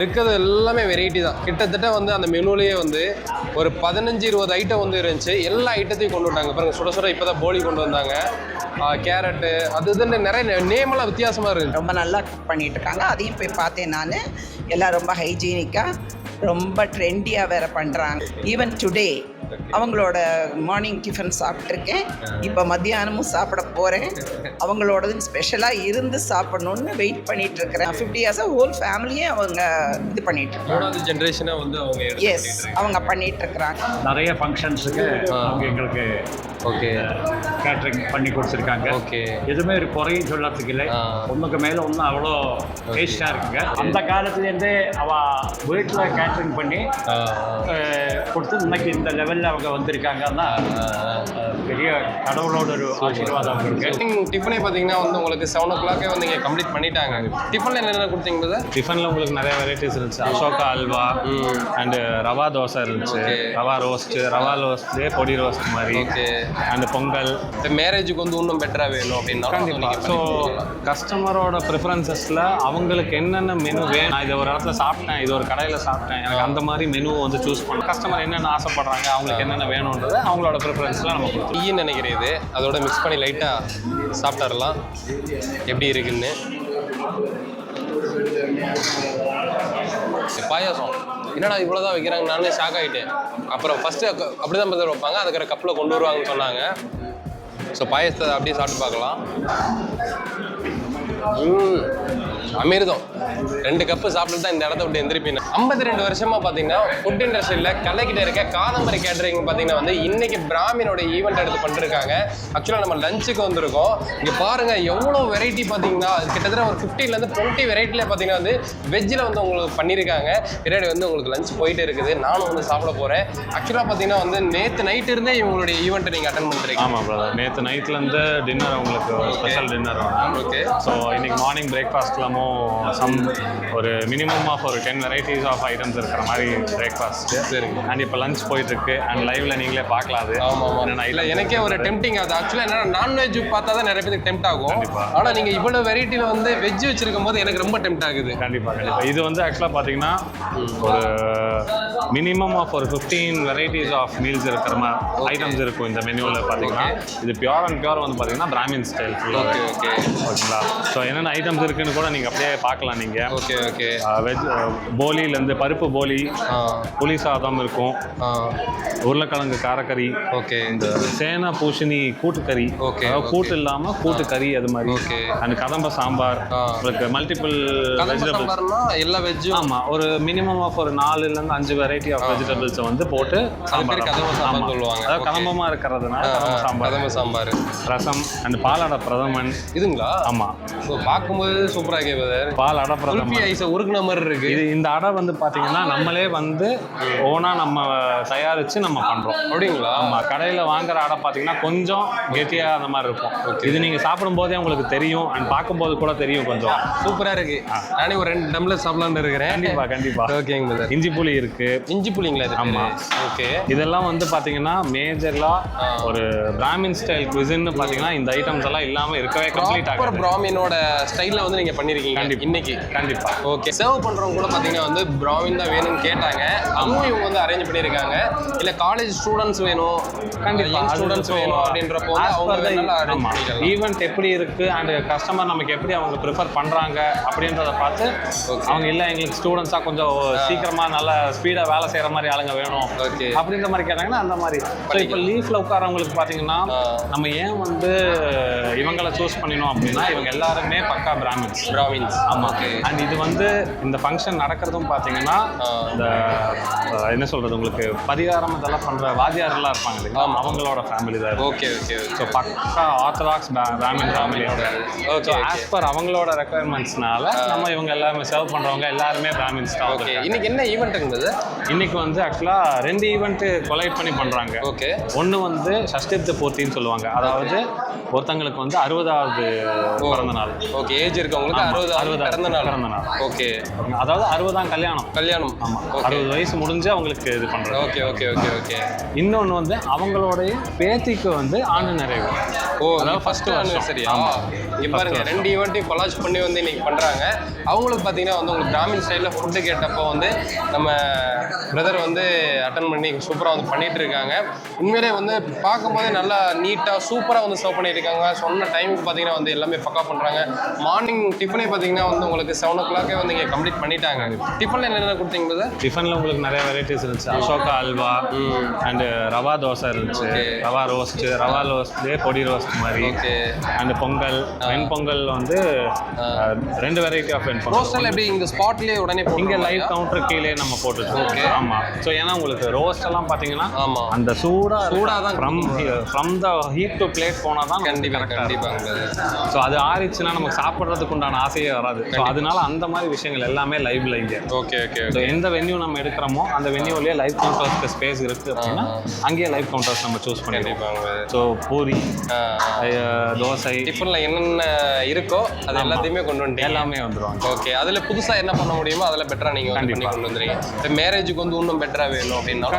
இருக்கிறது எல்லாமே வெரைட்டி தான். கிட்டத்தட்ட வந்து அந்த மெனுலேயே வந்து ஒரு பதினஞ்சு இருபது ஐட்டம் வந்து இருந்துச்சு. எல்லா ஐட்டத்தையும் கொண்டு வந்தாங்க பாருங்க சுட சுட இப்போ தான் போலி கொண்டு வந்தாங்க. கேரட்டு அது இதுன்னு நிறைய நேமெல்லாம் வித்தியாசமாக இருக்குது ரொம்ப நல்லா குக் பண்ணிட்டு இருக்காங்க. அதையும் போய் பார்த்தேன் நான். எல்லாம் ரொம்ப ஹைஜீனிக்காக ரொம்ப ட்ரெண்டியாக வேற பண்ணுறாங்க ஈவன் டுடே அவங்களோட மார்னிங் டிஃபன் சாப்பிட்ருக்கேன் இப்போ மத்தியானமும் சாப்பிட போகிறேன் அவங்களோடது ஸ்பெஷலாக இருந்து சாப்பிடணுன்னு வெயிட் பண்ணிட்டு இருக்கிறேன் ஃபிஃப்டி இயர்ஸாக ஹோல் ஃபேமிலியே அவங்க இது பண்ணிட்டு இருக்காங்க மூணாவது ஜென்ரேஷனாக வந்து அவங்க எஸ் அவங்க பண்ணிட்டு இருக்கிறாங்க நிறைய ஃபங்க்ஷன்ஸுக்கு அவங்க எங்களுக்கு ஓகே. கேட்ரிங் பண்ணி கொடுத்துருக்காங்க. ஓகே. எதுவுமே ஒரு குறையும் சொல்லறதுக்கு இல்லை. ஒன்றுக்கு மேலே ஒன்றும் அவ்வளோ டேஸ்டாக இருக்குங்க. அந்த காலத்துலேருந்தே அவ வீட்டில் கேட்ரிங் பண்ணி கொடுத்து இன்னைக்கு இந்த லெவலில் அவங்க வந்திருக்காங்கன்னா பெரிய கடவுளோட ஒரு ஆசீர்வாதம் அவங்களுக்கு. டிஃபனே பார்த்தீங்கன்னா வந்து உங்களுக்கு செவன் ஓ கிளாக்கே வந்து இங்கே கம்ப்ளீட் பண்ணிட்டாங்க. டிஃபனில் என்னென்ன கொடுத்தீங்க brother? டிஃபனில் உங்களுக்கு நிறைய வெரைட்டிஸ் இருந்துச்சு. அசோகா அல்வா அண்டு ரவா தோசை இருந்துச்சு. ரவா ரோஸ்ட்டு ரவா ரோஸ்ட்லேயே பொடி ரோஸ்ட் மாதிரி. அண்டு பொங்கல். இப்போ மேரேஜுக்கு வந்து இன்னும் பெட்டராக வேணும் அப்படின்னா கண்டிப்பாக ஸோ கஸ்டமரோட ப்ரிஃபரன்சஸில் அவங்களுக்கு என்னென்ன மெனு வேணும்? நான் இதை ஒரு இடத்துல சாப்பிட்டேன் இது ஒரு கடையில் சாப்பிட்டேன். எனக்கு அந்த மாதிரி மெனு வந்து சூஸ் பண்ணணும் கஸ்டமர் என்னென்ன ஆசைப்படுறாங்க அவங்களுக்கு என்னென்ன வேணுன்றது அவங்களோட ப்ரிஃபரன்ஸ்லாம் நம்ம கொடுக்கணும் டீன்னு நினைக்கிறேன் இது. அதோட மிக்ஸ் பண்ணி லைட்டாக சாப்பிட்டுறலாம் எப்படி இருக்குன்னு. பாயாசம். என்னடா இவ்வளோ தான் வைக்கிறாங்க? நானே ஷாக் ஆகிட்டேன் அப்புறம் ஃபஸ்ட்டு அப்படி தான் பதில் வைப்பாங்க. அதுக்கிற கப்பில் கொண்டு வருவாங்கன்னு சொன்னாங்க. ஸோ பாயாசத்தை அப்படியே சாப்பிட்டு பார்க்கலாம். ம், அமிர்தம். ரெண்டு கப்பு சாப்பிட்டு தான் இந்த இடத்த விட்டு எந்திரிப்பீங்க. ஐம்பத்தி ரெண்டு வருஷமா பார்த்தீங்கன்னா ஃபுட் இண்டஸ்ட்ரியில் கலைக்கிட்ட இருக்க காதம்பரி கேட்டரிங் பார்த்தீங்கன்னா வந்து இன்னைக்கு பிராமினோட ஈவெண்ட் எடுத்து பண்ணிருக்காங்க. ஆக்சுவலாக நம்ம லஞ்சுக்கு வந்திருக்கோம். இங்கே பாருங்க எவ்வளோ வெரைட்டி பார்த்தீங்கன்னா அது கிட்டத்தட்ட ஒரு 15 ல இருந்து டுவெண்ட்டி வெரைட்டியில் பார்த்தீங்கன்னா வந்து வெஜ்ஜில் வந்து உங்களுக்கு பண்ணியிருக்காங்க பின்னாடி வந்து உங்களுக்கு லஞ்ச் போயிட்டே இருக்குது. நானும் வந்து சாப்பிட போகிறேன் ஆக்சுவலாக பார்த்தீங்கன்னா வந்து நேற்று நைட் இருந்தே இவங்களுடைய ஈவெண்ட்டை நீங்கள் அட்டன் பண்ணுறீங்க ஆமாம் பிரதர் நேற்று நைட்லேருந்து டின்னர் அவங்களுக்கு ஸ்பெஷல் டின்னர் ஓகே ஸோ இன்னைக்கு மார்னிங் பிரேக்ஃபாஸ்ட்லாமும் சம் ஒரு மினிமம் ஆஃப் ஒரு டென் வெரைட்டிஸ் ஆஃப் ஐட்டம்ஸ் இருக்கிற மாதிரி பிரேக்ஃபாஸ்ட் சரிங்க. அண்ட் இப்போ லஞ்ச் போயிட்டு இருக்கு அண்ட் லைவ்ல நீங்களே பார்க்கலாம் அது. ஆமா ஆமா. என்னென்ன இல்ல எனக்கே ஒரு. டெம்டிங் ஆகுது ஆக்சுவலா என்னன்னா நான்வெஜ் பார்த்தா தான் நிறைய பேருக்கு டெம்ட் ஆகும். கண்டிப்பா. ஆனா நீங்க இவ்வளவு வெரைட்டில வந்து வெஜ் வச்சிருக்கும் போது எனக்கு ரொம்ப டெம்ட் ஆகுது. கண்டிப்பாக கண்டிப்பாக இது வந்து ஆக்சுவலாக பார்த்தீங்கன்னா ஒரு மினிமம் ஆஃப் ஒரு ஃபிஃப்டீன் வெரைட்டிஸ் ஆஃப் மீல்ஸ் இருக்கிற மாதிரி ஐட்டம்ஸ் இருக்கும் இந்த மெனுவில் பார்த்தீங்கன்னா இது பியூர் அண்ட் பியூர் வந்து பார்த்தீங்கன்னா பிராமின் ஸ்டைல் ஓகே ஓகே ஓகேங்களா? ஸோ என்னென்ன ஐட்டம்ஸ் இருக்குன்னு கூட நீங்கள் அப்படியே பார்க்கலாம் நீங்கள் ஓகே ஓகே. வெஜ் போலியிலேருந்து பருப்பு போலி புளி சாதம் இருக்கும். உருளைக்கிழங்கு காரக்கறி ஓகே இந்த சேனா பூசணி கூட்டுக்கறி. okay. கூட்டு இல்லாமல் கூட்டுக்கறி அது மாதிரி. Okay. அந்த கதம்ப சாம்பார். உங்களுக்கு மல்டிபிள் வெஜிடபிள்ஸ் எல்லா வெஜ்ஜும் ஆமாம் ஒரு மினிமம் ஆஃப் ஒரு நாலுல இருந்து அஞ்சு வெரைட்டி ஆஃப் வெஜிடபிள்ஸை வந்து போட்டு பேர் கதம்ப சாம்பார். சொல்லுவாங்க. அதாவது Okay. கதம்பமா இருக்கிறதுனால கதம்ப சாம்பார். கதம்ப சாம்பார். ரசம் அண்ட் பாலாட பிரதமன். இதுங்களா? ஆமாம் ஸோ பார்க்கும்போது சூப்பராக பால் அடை ஐஸை உருக்குன மாதிரி இருக்கு. இது இந்த அடை வந்து பார்த்தீங்கன்னா நம்மளே வந்து ஓனா நம்ம தயாரிச்சு நம்ம பண்றோம். அப்படிங்களா? ஆமாம் கடையில் வாங்குற அடை பார்த்தீங்கன்னா கொஞ்சம் கெட்டியாக அந்த மாதிரி இருக்கும். இது நீங்கள் சாப்பிடும்போதே உங்களுக்கு தெரியும் அண்ட் பார்க்கும்போது கூட தெரியும் கொஞ்சம். சூப்பரா இருக்கு. நானே ஒரு ரெண்டு டம்ளர் சாப்பிடலாம்னு இருக்கிறேன். கண்டிப்பா கண்டிப்பா. ஓகேங்க இஞ்சி புளி இருக்கு. இஞ்சி புளிங்களா இது ஆமா. ஓகே இதெல்லாம் வந்து பாத்தீங்கன்னா மேஜர்லா ஒரு பிராமின் ஸ்டைல் குசின்னு பாத்தீங்கன்னா இந்த ஐட்டம்ஸ் எல்லாம் இல்லாம இருக்கவே கம்ப்ளீட் ஆகும் பிராமினோட ஸ்டைல்ல வந்து நீங்க பண்ணிருக்கீங்க. இன்னைக்கு. கண்டிப்பா. ஓகே சர்வ் பண்றவங்க கூட பாத்தீங்கன்னா வந்து பிராமின் தான் வேணும்னு கேட்டாங்க. அதுவும் இவங்க வந்து அரேஞ்ச் பண்ணிருக்காங்க இல்ல காலேஜ் ஸ்டூடெண்ட்ஸ் வேணும். கண்டிப்பா. ஸ்டூடெண்ட்ஸ் வேணும் அப்படின்றப்போ அவங்க ஈவெண்ட் எப்படி இருக்கு அண்ட் கஸ்டமர் நமக்கு எப்படி அவங்க ப்ரிஃபர் பண்றாங்க அப்படின்றத பார்த்து அவங்க இல்ல எங்களுக்கு ஸ்டூடெண்ட்ஸா கொஞ்சம் சீக்கிரமா நல்லா ஸ்பீடா வேலை செய்யற மாதிரி ஆளுங்க வேணும் அப்படின்ற மாதிரி கேட்டாங்கன்னா அந்த மாதிரி. இப்போ லீஃப்ல உட்காரவங்களுக்கு பார்த்தீங்கன்னா நம்ம ஏன் வந்து இவங்களை சூஸ் பண்ணினோம் அப்படின்னா இவங்க எல்லாருமே பக்கா பிராமின்ஸ். பிராமின்ஸ் ஆமா. ஓகே அண்ட் இது வந்து இந்த ஃபங்க்ஷன் நடக்கிறதும் பார்த்தீங்கன்னா இந்த என்ன சொல்றது உங்களுக்கு பரிகாரம் இதெல்லாம் பண்ற வாத்தியார்கள்லாம் இருப்பாங்க இல்லைங்களா? அவங்களோட ஃபேமிலி தான். ஓகே ஓகே ஸோ பக்கா ஆர்த்தடாக்ஸ் பிராமின் ஃபேமிலியோட ஸோ. ஆஸ் பர் அவங்களோட ரெக்குயர்மெண்ட்ஸ்னால நம்ம இவங்க எல்லாருமே சர்வ் பண்றவங்க எல்லாருமே பிராமின்ஸ் தான் ஓகே. இன்னைக்கு என்ன ஈவெண்ட்டுங்கிறது இன்னைக்கு வந்து ஆக்சுவலாக ரெண்டு ஈவெண்ட்டு கொலைட் பண்ணி பண்ணுறாங்க ஓகே ஒன்று வந்து சஷ்டிப்த பூர்த்தின்னு சொல்லுவாங்க. அதாவது ஒருத்தங்களுக்கு வந்து அறுபதாவது பிறந்த நாள் ஓகே ஏஜ் இருக்கவங்களுக்கு அறுபது அறுபதாவது பிறந்த நாள். பிறந்த நாள். ஓகே. அதாவது அறுபதாம் கல்யாணம். கல்யாணம். ஆமாம் அறுபது வயசு முடிஞ்சு அவங்களுக்கு இது பண்ணுறோம் ஓகே ஓகே ஓகே ஓகே. இன்னொன்று வந்து அவங்களுடைய பேத்திக்கு வந்து ஆண்டு நிறைவு. ஓ அதாவது ஃபர்ஸ்ட் first வருஷம். ஆனிவர்சரியா ஆமா. இங்க பாருங்க ரெண்டு ஈவெண்ட்டையும் கொலாஜ் பண்ணி வந்து இன்னைக்கு பண்றாங்க. அவங்களுக்கு பார்த்தீங்கன்னா வந்து உங்களுக்கு பிராமின் ஸ்டைலில் ஃபுட்டு கேட்டப்போ வந்து நம்ம பிரதர் வந்து அட்டன் பண்ணி சூப்பராக வந்து பண்ணிட்டு இருக்காங்க. உண்மையிலே வந்து பார்க்கும்போதே நல்லா நீட்டாக சூப்பராக வந்து சர்வ் பண்ணியிருக்காங்க சொன்ன டைமுக்கு பார்த்தீங்கன்னா வந்து எல்லாமே பக்கா பண்ணுறாங்க மார்னிங் டிஃபனே பார்த்தீங்கன்னா வந்து உங்களுக்கு செவன் ஓ கிளாக்கே வந்து இங்கே கம்ப்ளீட் பண்ணிட்டாங்க. டிஃபனில் என்னென்ன கொடுத்தீங்க பிரதர் டிஃபனில் உங்களுக்கு நிறைய வெரைட்டிஸ் இருந்துச்சு. அசோகா அல்வா அண்டு ரவா தோசை இருந்துச்சு. ரவா ரோஸ்ட் ரவா ரோஸ்ட்லேயே பொடி ரோஸ்ட் மாதிரி. ஓகே. அண்ட் பொங்கல் வெண் பொங்கல் வந்து ரெண்டு வெரைட்டி ஆஃப் வெண் பொங்கல். ரோஸ்டல் எப்படி இங்கே ஸ்பாட்லேயே உடனே இங்கே லைவ்? கவுண்டர் கீழே நம்ம போட்டுருக்கோம் Okay. ஆமாம் ஸோ ஏன்னா உங்களுக்கு ரோஸ்ட் எல்லாம் பார்த்தீங்கன்னா ஆமா. அந்த சூடா சூடா தான் from from the heat to plate போனால் தான் கண்டிப்பா கண்டிப்பாங்க. Brother. ஸோ அது ஆறிச்சுன்னா நமக்கு சாப்பிட்றதுக்கு உண்டான ஆசையே வராது. ஸோ அதனால அந்த மாதிரி விஷயங்கள் எல்லாமே லைவ்ல இங்கே. ஓகே ஓகே ஸோ எந்த வென்யூ நம்ம எடுக்கிறோமோ அந்த வென்யூலேயே லைவ் கவுண்டர்ஸ்க்கு ஸ்பேஸ் இருக்குது அப்படின்னா அங்கேயே லைவ் கவுண்டர்ஸ் நம்ம சூஸ் பண்ணிடுவோம். கண்டிப்பாங்க ஸோ பூரி தோசை டிஃபன்ல என்னென்ன இருக்கோ அது எல்லாத்தையுமே கொண்டு வந்துட்டீங்க. எல்லாமே வந்துருவாங்க. ஓகே அதுல புதுசா என்ன பண்ண முடியுமோ அதுல பெட்டரா நீங்க வந்து பண்ணி. கொண்டு வந்துறீங்க இப்போ மேரேஜுக்கு வந்து இன்னும் பெட்டரா வேணும் அப்படின்னா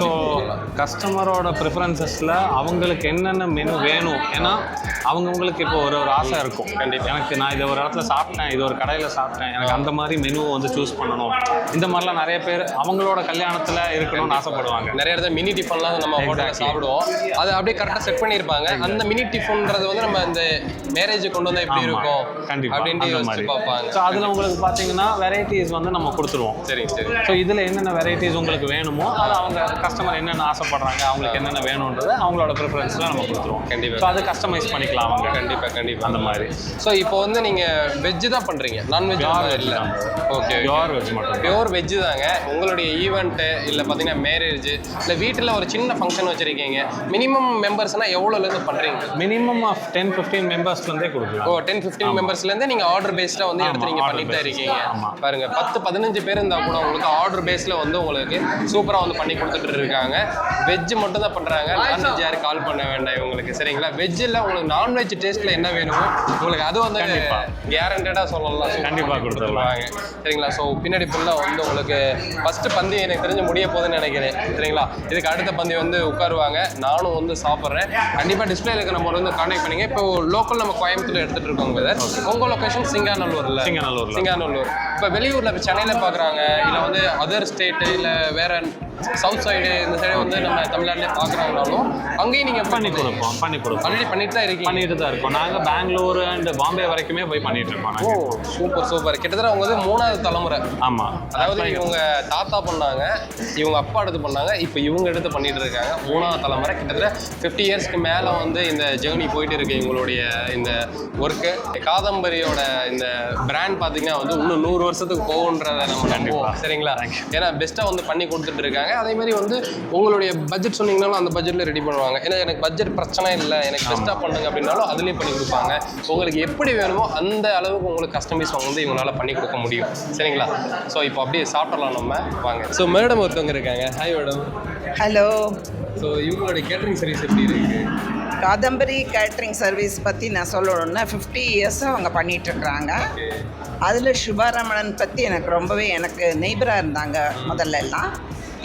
ஸோ பண்ணி. கஸ்டமரோட ப்ரிஃபரன்சஸில் அவங்களுக்கு என்னென்ன மெனு வேணும்? ஏன்னா அவங்கவுங்களுக்கு இப்போ ஒரு ஒரு ஆசை இருக்கும். கண்டிப்பா. எனக்கு நான் இதை ஒரு இடத்துல சாப்பிட்டேன் இது ஒரு கடையில் சாப்பிட்டேன். எனக்கு அந்த மாதிரி மெனு வந்து சூஸ் பண்ணணும். இந்த மாதிரிலாம் நிறைய பேர் அவங்களோட கல்யாணத்தில் இருக்கணும்னு ஆசைப்படுவாங்க. நிறைய இடத்துல மினி டிஃபன்லாம் நம்ம ஹோட்டலில். சாப்பிடுவோம். அது அப்படியே கரெக்டாக செட் பண்ணியிருப்பாங்க. அந்த மினி டிஃபன்ன்றது வந்து நம்ம இந்த மேரேஜ் கொண்டு வந்தா எப்படி. இருக்கும்? கண்டிப்பா. அப்படின்ட்டு பார்ப்பாங்க. ஸோ அதில் உங்களுக்கு பார்த்தீங்கன்னா வெரைட்டிஸ் வந்து நம்ம கொடுத்துருவோம். சரிங்க சரி. ஸோ இதில் என்னென்ன வெரைட்டிஸ் உங்களுக்கு வேணுமோ அது அவங்க கஸ்டமர் என்னென்ன ஆசைப்படுறாங்க அவங்களுக்கு என்னென்ன வேணுன்றதை அவங்களோட ப்ரிஃபரன்ஸில் நம்ம கொடுத்துருவோம். கண்டிப்பா. Uh, ஸோ அதை கஸ்டமைஸ் பண்ணிக்கலாம் அவங்க. கண்டிப்பா கண்டிப்பா. அந்த மாதிரி. ஸோ இப்போ வந்து நீங்க வெஜ் தான் பண்றீங்க? நான்வெஜ் இல்ல. ஓகே பியோர் வெஜ் மட்டும் பியோர் வெஜ் தாங்க. உங்களுடைய ஈவெண்ட்டு இல்லை பார்த்தீங்கன்னா மேரேஜ் இல்லை வீட்டில் ஒரு சின்ன ஃபங்க்ஷன் வச்சுருக்கீங்க. மினிமம் மெம்பர்ஸ்னால் எவ்வளோலேருந்து பண்ணுறீங்க மினிமம் ஆஃப் டென் ஃபிஃப்டீன் மெம்பர்ஸ்லேருந்தே கொடுக்கலாம். ஓ டென் ஃபிஃப்டீன் மெம்பர்ஸ்லேருந்து நீங்கள் ஆர்டர் பேஸ்டாக வந்து எடுத்து பண்ணிட்டு based. இருக்கீங்க. பாருங்க பத்து பதினஞ்சு பேர் இருந்தால் கூட உங்களுக்கு ஆர்டர் பேஸில் வந்து உங்களுக்கு சூப்பராக வந்து பண்ணி கொடுத்துட்டு இருக்காங்க. வெஜ் மட்டும் தான் பண்ணுறாங்க நான்வெஜ் யாரும் கால் பண்ண வேண்டாம் இவங்களுக்கு சரிங்களா? வெஜ்ஜில் உங்களுக்கு நான்வெஜ் டேஸ்ட்டில் என்ன வேணுமோ உங்களுக்கு அது வந்து கண்டிப்பா. கேரண்டடாக சொல்லலாம். super கண்டிப்பா பண்ணி கொடுத்துடலாம். கொடுத்துருவாங்க. சரிங்களா? ஸோ பின்னாடி ஃபுல்லாக வந்து உங்களுக்கு ஃபஸ்ட்டு பந்தி எனக்கு தெரிஞ்சு முடிய போகுதுன்னு நினைக்கிறேன். சரிங்களா? இதுக்கு அடுத்த பந்தி வந்து உட்காருவாங்க. நானும் வந்து சாப்பிட்றேன். கண்டிப்பாக டிஸ்பிளேல இருக்க நம்பர் வந்து கான்டாக்ட் பண்ணுங்க. இப்போ லோக்கல் நம்ம கோயம்புத்தூர் எடுத்துட்டு இருக்கோம் பிரதர் உங்கள் லொக்கேஷன் சிங்காநல்லூர்ல. சிங்காநல்லூர்ல. சிங்காநல்லூர். இப்போ வெளியூரில் இப்போ சென்னையில் பார்க்குறாங்க இல்லை வந்து அதர் ஸ்டேட்டு இல்லை வேற சவுத் சைடு இந்த சைடு வந்து நம்ம தமிழ்நாட்டிலே பார்க்குறாங்கனாலும் அங்கேயும் நீங்கள் பண்ணி கொடுப்போம் பண்ணி கொடுப்போம். ஆல்ரெடி பண்ணிட்டு தான் இருக்கீங்க. பண்ணிட்டு தான் இருக்கோம். நாங்கள் பெங்களூர் அண்ட் பாம்பே வரைக்குமே போய் பண்ணிட்டு இருக்கோம் ஓ சூப்பர் சூப்பர் கிட்டத்தட்ட அவங்க வந்து மூணாவது தலைமுறை. ஆமாம் அதாவது இவங்க தாத்தா பண்ணாங்க இவங்க அப்பா எடுத்து பண்ணாங்க இப்போ இவங்க எடுத்து பண்ணிட்டு இருக்காங்க. மூணாவது தலைமுறை கிட்டத்தட்ட ஃபிஃப்டி இயர்ஸ்க்கு மேலே வந்து இந்த ஜேர்னி போயிட்டு இருக்கு இவங்களுடைய இந்த ஒர்க்கு காதம்பரியோட இந்த பிராண்ட் பார்த்தீங்கன்னா வந்து இன்னும் நூறு வருஷத்துக்கு போகுன்றத நம்ம நம்புவோம். சரிங்களா? ஏன்னா பெஸ்ட்டாக வந்து பண்ணி கொடுத்துட்டு இருக்காங்க. அதே மாதிரி வந்து உங்களுடைய பட்ஜெட் சொன்னீங்கனாலும் அந்த பட்ஜெட்டில் ரெடி பண்ணுவாங்க. ஏன்னா எனக்கு பட்ஜெட் பிரச்சனை இல்லை. எனக்கு பெஸ்ட்டாக பண்ணுங்க அப்படின்னாலும் அதுலேயும் பண்ணி கொடுப்பாங்க. உங்களுக்கு எப்படி வேணுமோ அந்த அளவுக்கு உங்களுக்கு கஸ்டமைஸ் வந்து இவங்களால பண்ணி கொடுக்க முடியும். சரிங்களா? ஸோ இப்போ அப்படியே சாப்பிடலாம் நம்ம. வாங்க. ஸோ மேடம் ஒருத்தவங்க இருக்காங்க. ஹாய் மேடம் ஹலோ ஸோ இவங்களுடைய கேட்டரிங் சர்வீஸ் எப்படி இருக்கு? காதம்பரி கேட்ரிங் சர்வீஸ் பற்றி நான் சொல்லணும்னா ஃபிஃப்டி இயர்ஸாக அவங்க பண்ணிகிட்ருக்குறாங்க அதில் சுபாரமணன் பற்றி எனக்கு ரொம்பவே எனக்கு நெய்பராக இருந்தாங்க முதல்ல எல்லாம்.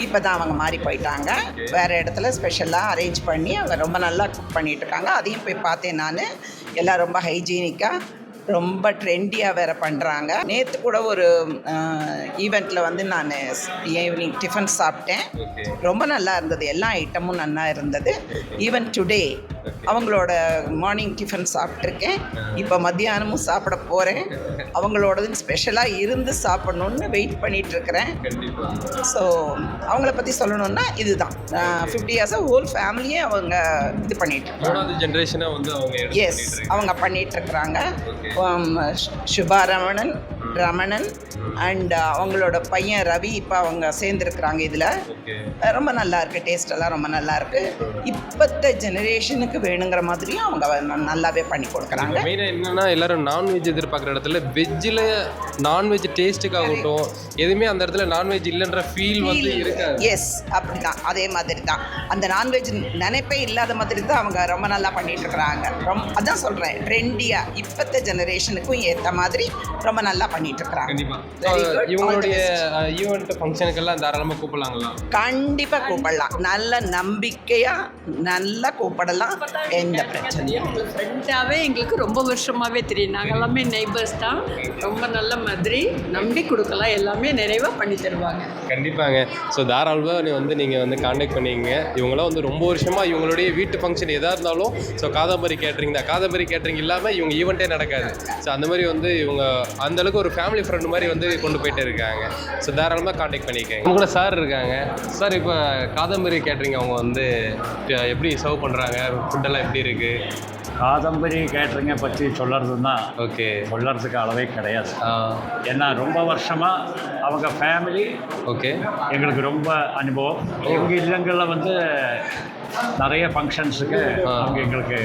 இப்போ தான் அவங்க மாறி போயிட்டாங்க. வேறு இடத்துல ஸ்பெஷலாக அரேஞ்ச் பண்ணி அவங்க ரொம்ப நல்லா குக் பண்ணிட்டு இருக்காங்க அதையும் போய் பார்த்தேன் நான். எல்லாம் ரொம்ப ஹைஜீனிக்காக ரொம்ப ட்ரெண்டியாக வேறு பண்ணுறாங்க நேற்று கூட ஒரு ஈவெண்ட்டில் வந்து நான் ஈவினிங் டிஃபன் சாப்பிட்டேன். ரொம்ப நல்லா இருந்தது. எல்லா ஐட்டமும் நல்லா இருந்தது. ஈவன் டுடே அவங்களோட மார்னிங் டிஃபன் சாப்பிட்ருக்கேன் இப்போ மத்தியானமும் சாப்பிட போகிறேன் அவங்களோடது ஸ்பெஷலாக இருந்து சாப்பிடணுன்னு வெயிட் கண்டிப்பாக ஸோ அவங்கள பற்றி சொல்லணுன்னா இதுதான். ஃபிஃப்டி இயர்ஸாக ஹோல் ஃபேமிலியே அவங்க இது பண்ணிட்டு எஸ் அவங்க பண்ணிட்டு இருக்கிறாங்க. சுபாரமணன் ரமணன் அண்ட் அவங்களோட பையன் ரவி இப்போ அவங்க சேர்ந்துருக்குறாங்க இதில். ரொம்ப நல்லா இருக்குது டேஸ்ட் எல்லாம் ரொம்ப நல்லா இருக்குது இப்போத்த ஜெனரேஷனுக்கு வேணுங்கிற மாதிரியும் அவங்க நல்லாவே பண்ணி கொடுக்குறாங்க. மெயினாக என்னன்னா எல்லாரும் நான்வெஜ் எதிர்பார்க்குற இடத்துல வெஜ்ஜில் நான்வெஜ் டேஸ்ட்டுக்காகட்டும் எதுவுமே அந்த இடத்துல நான்வெஜ் இல்லைன்ற ஃபீல் வந்து இருக்காது. எஸ் அப்படி தான் அதே மாதிரி தான் அந்த நான்வெஜ் நினைப்பே இல்லாத மாதிரி தான் அவங்க ரொம்ப நல்லா பண்ணிட்டு இருக்கிறாங்க. ரொம்ப அதான் சொல்கிறேன் ட்ரெண்டியாக இப்போத்த ஜெனரேஷனுக்கும் ஏற்ற மாதிரி ரொம்ப நல்லா பண்ணிட்டு the இவங்களுடைய. ஈவெண்ட் ஃபங்க்ஷனுக்கெல்லாம் தாராளமாக கூப்பிடலாங்களா? கண்டிப்பாக கூப்பிடலாம். நல்ல நம்பிக்கையாக நல்லா கூப்பிடலாம். எந்த பிரச்சனையும். ஃப்ரெண்டாகவே எங்களுக்கு ரொம்ப வருஷமாகவே தெரியும். நாங்கள் எல்லாமே நெய்பர்ஸ் தான். ரொம்ப நல்ல மாதிரி நம்பி கொடுக்கலாம். எல்லாமே நிறைவாக பண்ணி தருவாங்க. கண்டிப்பாங்க. ஸோ தாராளமாக நீ வந்து நீங்கள் வந்து காண்டாக்ட் பண்ணிங்க இவங்களாம் வந்து ரொம்ப வருஷமாக இவங்களுடைய வீட்டு ஃபங்க்ஷன் எதாக இருந்தாலும் ஸோ காதாம்பரி கேட்ரிங் தான். காதாம்பரி கேட்ரிங் இல்லாமல் இவங்க ஈவெண்ட்டே நடக்காது. ஸோ அந்த மாதிரி வந்து இவங்க அந்த அளவுக்கு ஒரு ஃபேமிலி ஃப்ரெண்ட் மாதிரி வந்து கொண்டு போயிட்டு இருக்காங்க. ஸோ தாராளமாக காண்டாக்ட் பண்ணிக்கங்க. கூட சார் இருக்காங்க. சார் இப்போ காதாம்பரி கேட்ரிங் அவங்க வந்து எப்படி சர்வ் பண்ணுறாங்க ஃபுட்டெல்லாம் எப்படி இருக்குது காதம்பரி கேட்ரிங்கை பற்றி சொல்கிறதுன்னா ஓகே சொல்கிறதுக்கு அளவே கிடையாது. ஏன்னா ரொம்ப வருஷமாக அவங்க ஃபேமிலி ஓகே எங்களுக்கு ரொம்ப அனுபவம். எங்கள் இல்லங்களில் வந்து நிறைய ஃபங்க்ஷன்ஸுக்கு. அவங்க எங்களுக்கு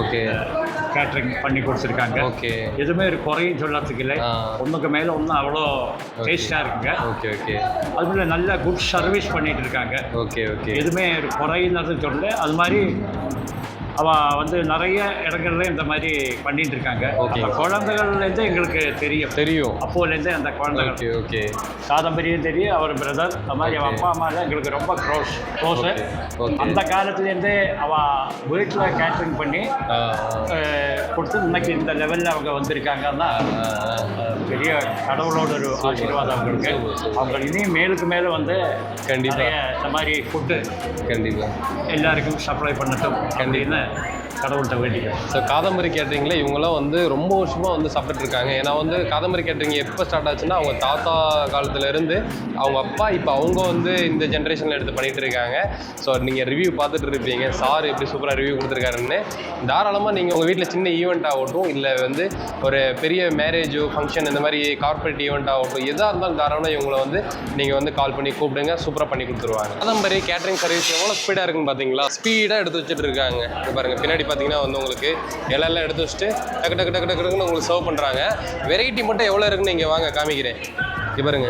ஓகே கேட்ரிங் பண்ணி கொடுத்துருக்காங்க. ஓகே. எதுவுமே ஒரு குறையும் சொல்கிறதுக்கு இல்லை. ஒன்றுக்கு மேலே ஒன்றும் அவ்வளோ டேஸ்டாக இருக்குங்க. Okay okay. அதுமாதிரி நல்ல குட் சர்வீஸ் பண்ணிட்டு இருக்காங்க. Okay okay. எதுவுமே ஒரு குறையினது சொல்லல. அது மாதிரி அவ வந்து நிறைய இடங்கள்ல இந்த மாதிரி பண்ணிட்டு இருக்காங்க. அந்த குழந்தைகள்லேருந்து எங்களுக்கு தெரியும். தெரியும். அப்போலேருந்தே அந்த குழந்தைகள். Okay okay. காதம்பரியும் தெரியும் அவர் பிரதர் அது மாதிரி அவன் அப்பா அம்மா எங்களுக்கு ரொம்ப க்ளோஸ் க்ளோஸு. அந்த காலத்துலேருந்தே அவள் வீட்டில் கேட்ரிங் பண்ணி கொடுத்து இன்னைக்கு இந்த லெவலில் அவங்க வந்திருக்காங்கன்னா பெரிய கடவுளோட ஒரு ஆசீர்வாதம் அவங்களுக்கு. அவங்க இனியும் மேலுக்கு மேலே வந்து கண்டிப்பா. நிறைய இந்த மாதிரி ஃபுட்டு கண்டிப்பாக எல்லாருக்கும் சப்ளை பண்ணட்டும் அப்படின்னு கடவுள்கிட்ட வேண்டிக்கிறேன். ஸோ காதம்பரி கேட்டரிங்கில் இவங்களாம் வந்து ரொம்ப வருஷமாக வந்து சாப்பிட்டுட்டு இருக்காங்க. ஏன்னா வந்து காதம்பரி கேட்டரிங் எப்போ ஸ்டார்ட் ஆச்சுன்னா அவங்க தாத்தா காலத்துலேருந்து அவங்க அப்பா இப்போ அவங்க வந்து இந்த ஜென்ரேஷனில் எடுத்து பண்ணிகிட்டு இருக்காங்க. ஸோ நீங்கள் ரிவ்யூ பார்த்துட்டு இருப்பீங்க. சார் எப்படி சூப்பராக ரிவ்யூ கொடுத்துருக்காருன்னு. தாராளமாக நீங்கள் உங்கள் வீட்டில் சின்ன ஈவெண்ட் ஆகட்டும் இல்லை வந்து ஒரு பெரிய மேரேஜோ ஃபங்க்ஷன் இந்த மாதிரி கார்ப்பரேட் ஈவெண்ட் ஆகட்டும் எதாக இருந்தாலும் தாராளமாக இவங்களை வந்து நீங்கள் வந்து கால் பண்ணி கூப்பிடுங்க. சூப்பராக பண்ணி கொடுத்துருவாங்க. காதம்பரி கேட்டரிங் சர்வீஸ் எவ்வளோ ஸ்பீடாக இருக்குன்னு பார்த்தீங்களா ஸ்பீடாக எடுத்து வச்சுட்டு இருக்காங்க. பாருங்கள் பின்னாடி பார்த்தீங்கன்னா வந்து உங்களுக்கு இலையெல்லாம் எடுத்து வச்சுட்டு டக்கு டக்கு டக்கு டக்கு டக்குன்னு உங்களுக்கு சர்வ் பண்ணுறாங்க வெரைட்டி மட்டும் எவ்வளோ இருக்குன்னு இங்கே வாங்க காமிக்கிறேன். பாருங்க.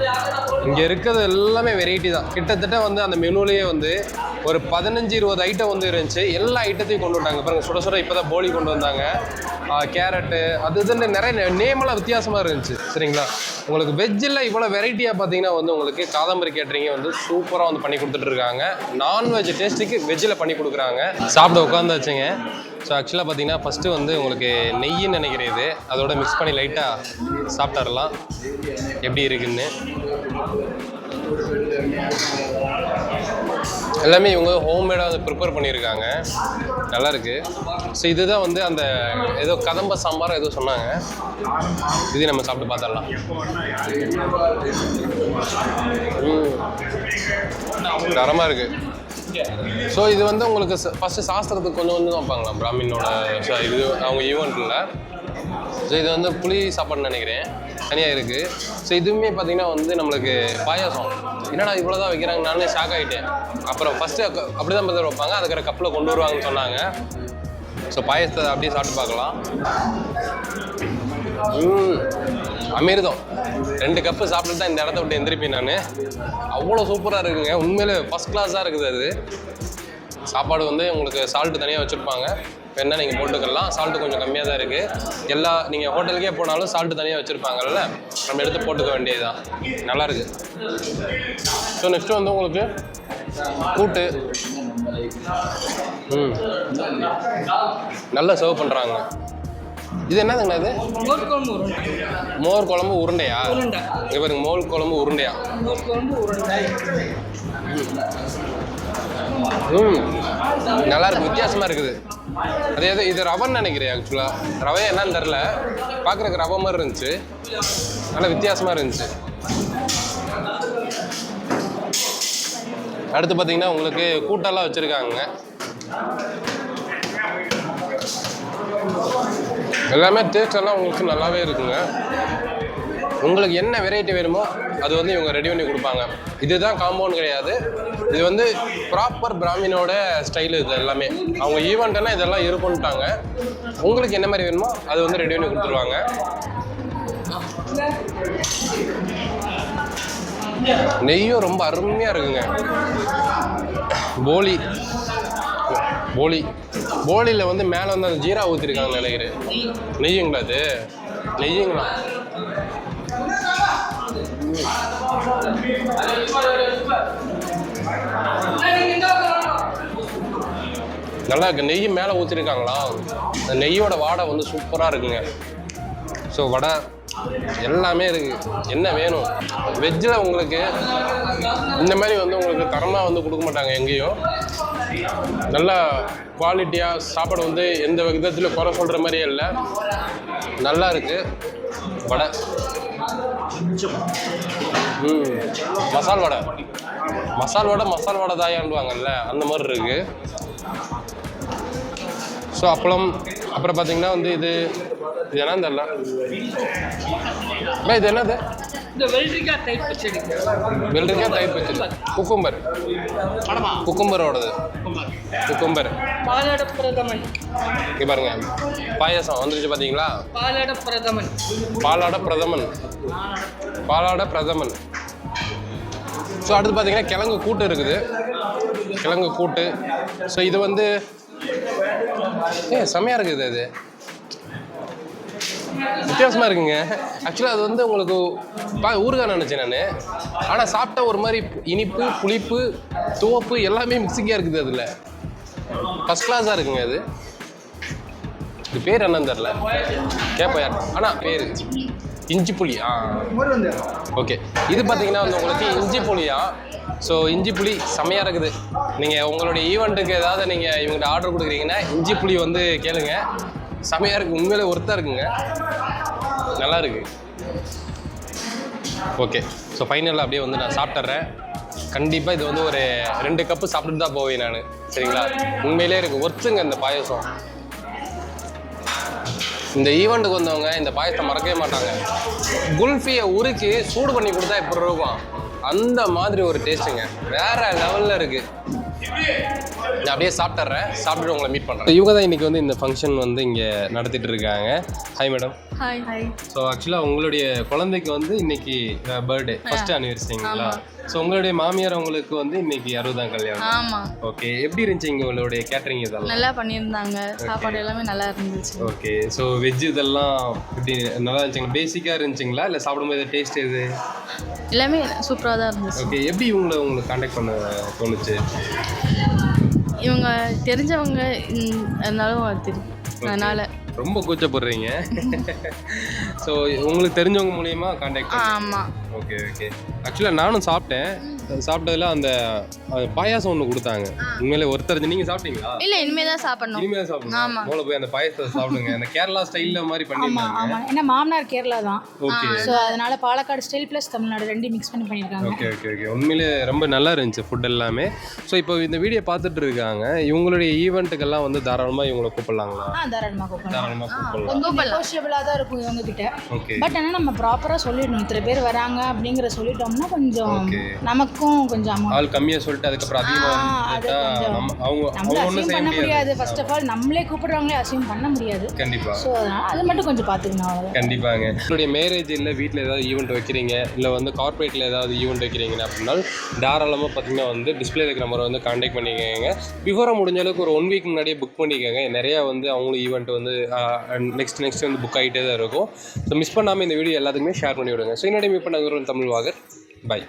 இங்கே இருக்கிறது எல்லாமே வெரைட்டி தான். கிட்டத்தட்ட வந்து அந்த மெனுலேயே வந்து ஒரு பதினஞ்சு இருபது ஐட்டம் வந்து இருந்துச்சு. எல்லா ஐட்டத்தையும் கொண்டு வந்தாங்க பாருங்க சுட சுட இப்போ தான் போலி கொண்டு வந்தாங்க. கேரட்டு அது இதுன்னு நிறைய நேமெல்லாம் வித்தியாசமாக இருந்துச்சு. சரிங்களா? உங்களுக்கு வெஜ்ஜில் இவ்வளோ வெரைட்டியாக பார்த்தீங்கன்னா வந்து உங்களுக்கு காதம்பரி கேட்டரிங்க வந்து சூப்பராக வந்து பண்ணி கொடுத்துட்ருக்காங்க நான்வெஜ் டேஸ்ட்டுக்கு வெஜ்ஜில் பண்ணி கொடுக்குறாங்க. சாப்பிட உட்காந்து வச்சுங்க. ஸோ ஆக்சுவலாக பார்த்தீங்கன்னா ஃபஸ்ட்டு வந்து உங்களுக்கு நெய்ன்னு நினைக்கிறேன் இது. அதோட மிக்ஸ் பண்ணி லைட்டாக சாப்பிட்டுடலாம். எப்படி இருக்குன்னு. எல்லாமே இவங்க ஹோம்மேடாக வந்து ப்ரிப்பேர் பண்ணியிருக்காங்க. நல்லாயிருக்கு ஸோ இதுதான் வந்து அந்த ஏதோ கதம்ப சாம்பார் ஏதோ சொன்னாங்க. இது நம்ம சாப்பிட்டு பார்த்துடலாம். ம். தரமாக இருக்குது ஸோ இது வந்து உங்களுக்கு ஃபஸ்ட்டு சாஸ்திரத்துக்கு கொஞ்சம் கொஞ்சம் வைப்பாங்களா பிராமினோட இது அவங்க ஈவெண்ட்டில் ஸோ இது வந்து புளி சாப்பாடுன்னு நினைக்கிறேன். தனியாக இருக்குது ஸோ இதுவுமே பார்த்தீங்கன்னா வந்து நம்மளுக்கு பாயாசம். என்னடா இவ்வளோ தான் வைக்கிறாங்க? நானே ஷாக் ஆகிட்டேன் அப்புறம் ஃபஸ்ட்டு அப்படி தான் பதில் வைப்பாங்க. அதுக்கிற கப்பில் கொண்டு வருவாங்கன்னு சொன்னாங்க. ஸோ பாயசத்தை அப்படியே சாப்பிட்டு பார்க்கலாம். ம் அமிர்தம். ரெண்டு கப்பு சாப்பிட்டு தான் இந்த இடத்த விட்டு எந்திரிப்பேன் நான். அவ்வளோ சூப்பராக இருக்குங்க. உண்மையிலே ஃபஸ்ட் கிளாஸாக இருக்குது அது. சாப்பாடு வந்து உங்களுக்கு சால்ட்டு தனியாக வச்சுருப்பாங்க. வேணால் நீங்கள் போட்டுக்கலாம். சால்ட்டு கொஞ்சம் கம்மியாக தான் இருக்குது எல்லா நீங்கள் ஹோட்டலுக்கே போனாலும் சால்ட்டு தனியாக வச்சுருப்பாங்கல்ல? நம்ம எடுத்து போட்டுக்க வேண்டியதுதான். நல்லாயிருக்கு ஸோ நெக்ஸ்ட்டு வந்து உங்களுக்கு கூட்டு. ம். நல்லா சர்வ் பண்ணுறாங்க இது என்னதுங்கண்ணா இது? உருண்டை. மோர் குழம்பு உருண்டையா? உருண்டை. இங்க பாருங்க மோர் குழம்பு உருண்டையா? உருண்டை. ம். நல்லா இருக்கு வித்தியாசமா இருக்குது. அது எது இது ரவைன்னு நினைக்கிறேன் ஆக்சுவலாக ரவை என்னன்னு தெரில பார்க்குறதுக்கு ரவை மாதிரி இருந்துச்சு. நல்லா வித்தியாசமா இருந்துச்சு. அடுத்து பார்த்தீங்கன்னா உங்களுக்கு கூட்டெல்லாம் வச்சுருக்காங்க. எல்லாமே டேஸ்டெல்லாம் உங்களுக்கு நல்லாவே இருக்குங்க. உங்களுக்கு என்ன வெரைட்டி வேணுமோ அது வந்து இவங்க ரெடி பண்ணி கொடுப்பாங்க. இதுதான் காம்பவுண்ட் கிடையாது. இது வந்து ப்ராப்பர் பிராமினோட ஸ்டைலு இது எல்லாமே. அவங்க ஈவெண்ட்னா இதெல்லாம் இருக்கும்ட்டாங்க. உங்களுக்கு என்ன மாதிரி வேணுமோ அது வந்து ரெடி பண்ணி கொடுத்துருவாங்க. நெய்யும் ரொம்ப அருமையாக இருக்குங்க. போலி. போலி. போலியில் வந்து மேலே வந்து அந்த ஜீரா ஊற்றிருக்காங்க நினைக்கிறேன். நெய்யுங்களா அது? நெய்யுங்களா? நல்லா இருக்கு. நெய் மேலே ஊற்றிருக்காங்களா அந்த நெய்யோட வாடை வந்து சூப்பராக இருக்குங்க. ஸோ வடை. எல்லாமே இருக்குது என்ன வேணும்? வெஜ்ஜில் உங்களுக்கு இந்த மாதிரி வந்து உங்களுக்கு தரமாக வந்து கொடுக்க மாட்டாங்க எங்கேயும் நல்லா குவாலிட்டியாக சாப்பாடு வந்து எந்த விதத்துலையும் குறை சொல்கிற மாதிரியே இல்லை. நல்லா இருக்குது வடை. ம். மசால் வடை. மசால் வடை மசால் வடை தாயாண்டுவாங்கல்ல அந்த மாதிரி இருக்குது ஸோ அப்பளம் அப்புறம் பார்த்தீங்கன்னா வந்து இது இது என்னன்னு தெரியல அம்மா, இது என்னது? இந்த வெள்ளரிக்காய் டைப் பச்சடி. வெள்ளரிக்காய் தயிர் பச்சடி. குக்கும்பர். குக்கும்பரோடது. குக்கும்பர். பாலாட பிரதமன். இங்கே பாருங்க. பாயாசம் வந்துருச்சு பார்த்தீங்களா பாலாட பிரதமன். பாலாட பிரதமன். பாலாட பிரதமன். ஸோ அடுத்து பார்த்தீங்கன்னா கிழங்கு கூட்டு இருக்குது. கிழங்கு கூட்டு. ஸோ இது வந்து ஏ செம்மையாக இருக்குது அது வித்தியாசமாக இருக்குங்க. ஆக்சுவலாக அது வந்து உங்களுக்கு பா ஊறுகாய் நினச்சேன் நான். ஆனால் சாப்பிட்டா ஒரு மாதிரி இனிப்பு புளிப்பு துவப்பு எல்லாமே மிக்சிங்காக இருக்குது அதில். ஃபஸ்ட் கிளாஸாக இருக்குங்க அது. இது பேர் என்னன்னு தெரில கேட்போம் யார்? ஆனால் பேர். இஞ்சி புளி ஆ. ஓகே இது பார்த்தீங்கன்னா வந்து உங்களுக்கு இஞ்சி புளியா? ஸோ இஞ்சி புளி செம்மையாக இருக்குது. நீங்கள் உங்களுடைய ஈவெண்ட்டுக்கு ஏதாவது நீங்கள் இவங்கள்ட்ட ஆர்டர் கொடுக்குறீங்கன்னா இஞ்சி புளி வந்து கேளுங்க. செமையாக இருக்குது உண்மையிலே ஒர்த்தாக இருக்குங்க. நல்லா இருக்கு. ஓகே ஸோ ஃபைனலில் அப்படியே வந்து நான் சாப்பிட்றேன் கண்டிப்பாக இது வந்து ஒரு ரெண்டு கப்பு சாப்பிட்டுட்டு தான் போவேன் நான். சரிங்களா? உண்மையிலே இருக்குது ஒர்த்துங்க இந்த பாயசம். இந்த ஈவெண்ட்டுக்கு வந்தவங்க இந்த பாயசத்தை மறக்கவே மாட்டாங்க. குல்ஃபியை உருக்கி சூடு பண்ணி கொடுத்தா எப்படி இருக்கும்? அந்த மாதிரி ஒரு டேஸ்ட்டுங்க வேற லெவலில் இருக்குது நான் அப்படியே சாப்பிட்டுறேன். சாப்பிட்டுட்டு உங்களை மீட் பண்ணுறேன் இவங்க தான் இன்னைக்கு வந்து இந்த ஃபங்க்ஷன் வந்து இங்கே நடத்திட்டு இருக்காங்க. Hi madam hi hi so ஆக்சுவலாக உங்களுடைய குழந்தைக்கு வந்து இன்னைக்கு பர்த்டே ஃபர்ஸ்ட் அனிவர்சரிங்களா ஸோ உங்களுடைய மாமியார் உங்களுக்கு வந்து இன்னைக்கு அறுபதாம் கல்யாணம். ஆமாம் ஓகே எப்படி இருந்துச்சு இங்கே உங்களுடைய கேட்டரிங் இதெல்லாம்? நல்லா பண்ணியிருந்தாங்க. சாப்பாடு எல்லாமே நல்லா இருந்துச்சு. ஓகே ஸோ வெஜ் இதெல்லாம் எப்படி நல்லா இருந்துச்சுங்களா? பேசிக்காக இருந்துச்சுங்களா? இல்லை சாப்பிடும்போது டேஸ்ட் இது எல்லாமே சூப்பராக தான் இருந்துச்சு. ஓகே எப்படி இவங்களை உங்களுக்கு காண்டாக்ட் பண்ண தோணுச்சு? இவங்க தெரிஞ்சவங்க இருந்தாலும் தெரியும் அதனால். ரொம்ப கூச்சப்படுறீங்க. ஸோ உங்களுக்கு தெரிஞ்சவங்க மூலியமா காண்டாக்ட் ஆமாம் ஓகே ஓகே ஆக்சுவலாக நானும் சாப்பிட்டேன். சாப்பிட்டதுல அந்த பாயாசம் ஒன்று கொடுத்தாங்க. உண்மையிலே ஒருத்தர் நீங்கள் சாப்பிட்டீங்களா? இல்லை இனிமேல் தான் சாப்பிடணும். இனிமேல் சாப்பிடுங்க ஆமா. மூளை போய் அந்த பாயசத்தை சாப்பிடுங்க. அந்த கேரளா ஸ்டைலில் மாதிரி ஆமாம் பண்ணியிருந்தாங்க. ஆமாம் ஏன்னா மாமனார் கேரளா தான். ஓகே. ஸோ அதனால பாலக்காடு ஸ்டைல் ப்ளஸ் தமிழ்நாடு ரெண்டையும் மிக்ஸ் பண்ணி பண்ணியிருக்காங்க. Okay okay okay. உண்மையிலே ரொம்ப நல்லா இருந்துச்சு ஃபுட் எல்லாமே. ஸோ இப்போ இந்த வீடியோ பார்த்துட்டு இருக்காங்க. இவங்களுடைய ஈவெண்ட்டுக்கெல்லாம் வந்து தாராளமாக இவங்களை கூப்பிடலாங்களா? ஆ தாராளமாக கூப்பிடலாம். தாராளமாக கூப்பிடலாம். கொஞ்சம் நெகோஷியபிளாக தான் இருக்கும் இவங்க கிட்ட ஓகே. பட் ஆனால் நம்ம ப்ராப்பராக சொல்லிடணும். இத்தனை பேர் வராங்க அப்படிங்கிற சொல்லிட்டோம்னா கொஞ்சம் Okay. நமக்கும் கொஞ்சம். ஆள் கம்மியாக சொல்லிட்டு அதுக்கப்புறம் அதிகமாக அவங்க அவங்க ஒன்றும் பண்ண முடியாது. ஃபர்ஸ்ட் ஆஃப் ஆல் நம்மளே கூப்பிடுறவங்களே அசீவ் பண்ண முடியாது. கண்டிப்பாக ஸோ அதனால் அது மட்டும் கொஞ்சம் பார்த்துக்கணும் கண்டிப்பாங்க. உங்களுடைய மேரேஜ் இல்லை வீட்டில் ஏதாவது ஈவெண்ட் வைக்கிறீங்க இல்லை வந்து கார்ப்பரேட்டில் ஏதாவது ஈவெண்ட் வைக்கிறீங்க அப்படின்னா தாராளமாக பார்த்தீங்கன்னா வந்து டிஸ்பிளே இருக்கிற நம்பரை வந்து காண்டாக்ட் பண்ணிக்கோங்க. பிஃபோராக முடிஞ்ச அளவுக்கு ஒரு ஒன் வீக் முன்னாடியே புக் பண்ணிக்கோங்க. நிறையா வந்து அவங்களும் ஈவெண்ட் வந்து நெக்ஸ்ட் நெக்ஸ்ட் வந்து புக் ஆகிட்டே தான் இருக்கும். ஸோ மிஸ் பண்ணாமல் இந்த வீடியோ எல்லாத்துக்குமே ஷேர் பண்ணி விடுங்க ஸோ என்னுடைய மீட் பண்ண தமிழ் வாகர். பை